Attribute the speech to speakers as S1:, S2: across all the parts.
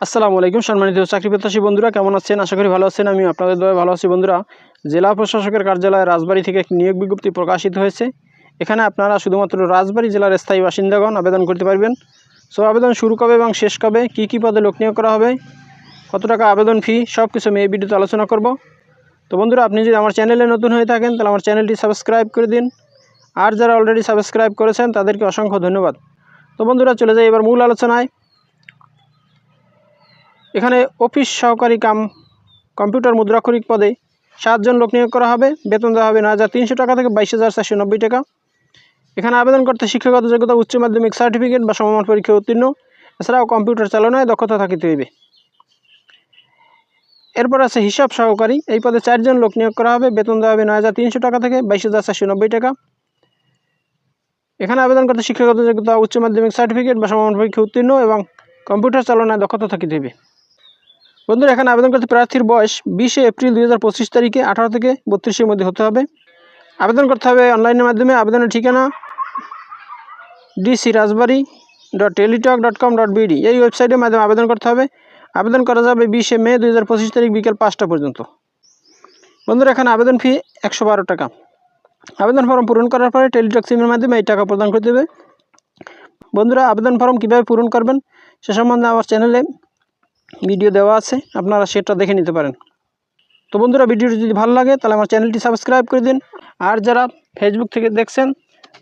S1: আসসালামু আলাইকুম সম্মানিত চাকরি প্রত্যাশী বন্ধুরা, কেমন আছেন? আশা করি ভালো আছেন। আমি আপনাদের দয়ে ভালো আছি বন্ধুরা। জেলা প্রশাসকের কার্যালয় রাজবাড়ি থেকে একটি নিয়োগ বিজ্ঞপ্তি প্রকাশিত হয়েছে। এখানে আপনারা শুধুমাত্র রাজবাড়ি জেলার স্থায়ী বাসিন্দাগণ আবেদন করতে পারবেন। সো, আবেদন শুরু কবে এবং শেষ কবে? কী কী পদে লোক নিয়োগ করা হবে? কত টাকা আবেদন ফি? সব কিছু আমি এই ভিডিওতে আলোচনা করব। তো বন্ধুরা, আপনি যদি আমার চ্যানেলে নতুন হয়ে থাকেন, তাহলে আমার চ্যানেলটি সাবস্ক্রাইব করে দিন। আর যারা অলরেডি সাবস্ক্রাইব করেছেন, তাদেরকে অসংখ্য ধন্যবাদ। তো বন্ধুরা, চলে যাই এবার মূল আলোচনায়। এখানে অফিস সহকারী কাম, কম্পিউটার মুদ্রাক্ষরিক পদে সাতজন লোক নিয়োগ করা হবে। বেতন দেওয়া হবে নয় হাজার তিনশো টাকা থেকে বাইশ হাজার চারশো নব্বই টাকা। এখানে আবেদন করতে শিক্ষাগত যোগ্যতা, উচ্চ মাধ্যমিক সার্টিফিকেট বা সমমান পরীক্ষা উত্তীর্ণ। এছাড়াও কম্পিউটার চালনায় দক্ষতা থাকিতে হইবে। এরপর আছে হিসাব সহকারী। এই পদে চারজন লোক নিয়োগ করা হবে। বেতন দেওয়া হবে নয় হাজার তিনশো টাকা থেকে বাইশ হাজার চারশো নব্বই টাকা। এখানে আবেদন করতে শিক্ষাগত যোগ্যতা, উচ্চ মাধ্যমিক সার্টিফিকেট বা সমমান পরীক্ষা উত্তীর্ণ এবং কম্পিউটার চালনায় দক্ষতা থাকিতে হইবে। বন্ধুরা, এখানে আবেদন করতে প্রার্থীর বয়স বিশে এপ্রিল দুই হাজার পঁচিশ তারিখে আঠারো থেকে বত্রিশের মধ্যে হতে হবে। আবেদন করতে হবে অনলাইনের মাধ্যমে। আবেদনের ঠিকানা DC Rajbari dot Teletalk dot com dot BD. এই ওয়েবসাইটের মাধ্যমে আবেদন করতে হবে। আবেদন করা যাবে বিশে মে দুই হাজার পঁচিশ তারিখ বিকেল পাঁচটা পর্যন্ত। বন্ধুরা, এখানে আবেদন ফি একশো বারো টাকা। আবেদন ফর্ম পূরণ করার পরে টেলিটক সিমের মাধ্যমে এই টাকা প্রদান করতে হবে। বন্ধুরা, আবেদন ফর্ম কীভাবে পূরণ করবেন সে সম্বন্ধে আমার চ্যানেলে ভিডিও দেওয়া আছে, আপনারা সেটা দেখে নিতে পারেন। তো বন্ধুরা, ভিডিওটি যদি ভালো লাগে, তাহলে আমার চ্যানেলটি সাবস্ক্রাইব করে দিন। আর যারা ফেসবুক থেকে দেখছেন,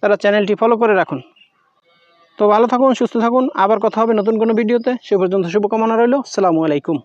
S1: তারা চ্যানেলটি ফলো করে রাখুন। তো ভালো থাকুন, সুস্থ থাকুন। আবার কথা হবে নতুন কোনো ভিডিওতে। সে পর্যন্ত শুভকামনা রইল। সালামু আলাইকুম।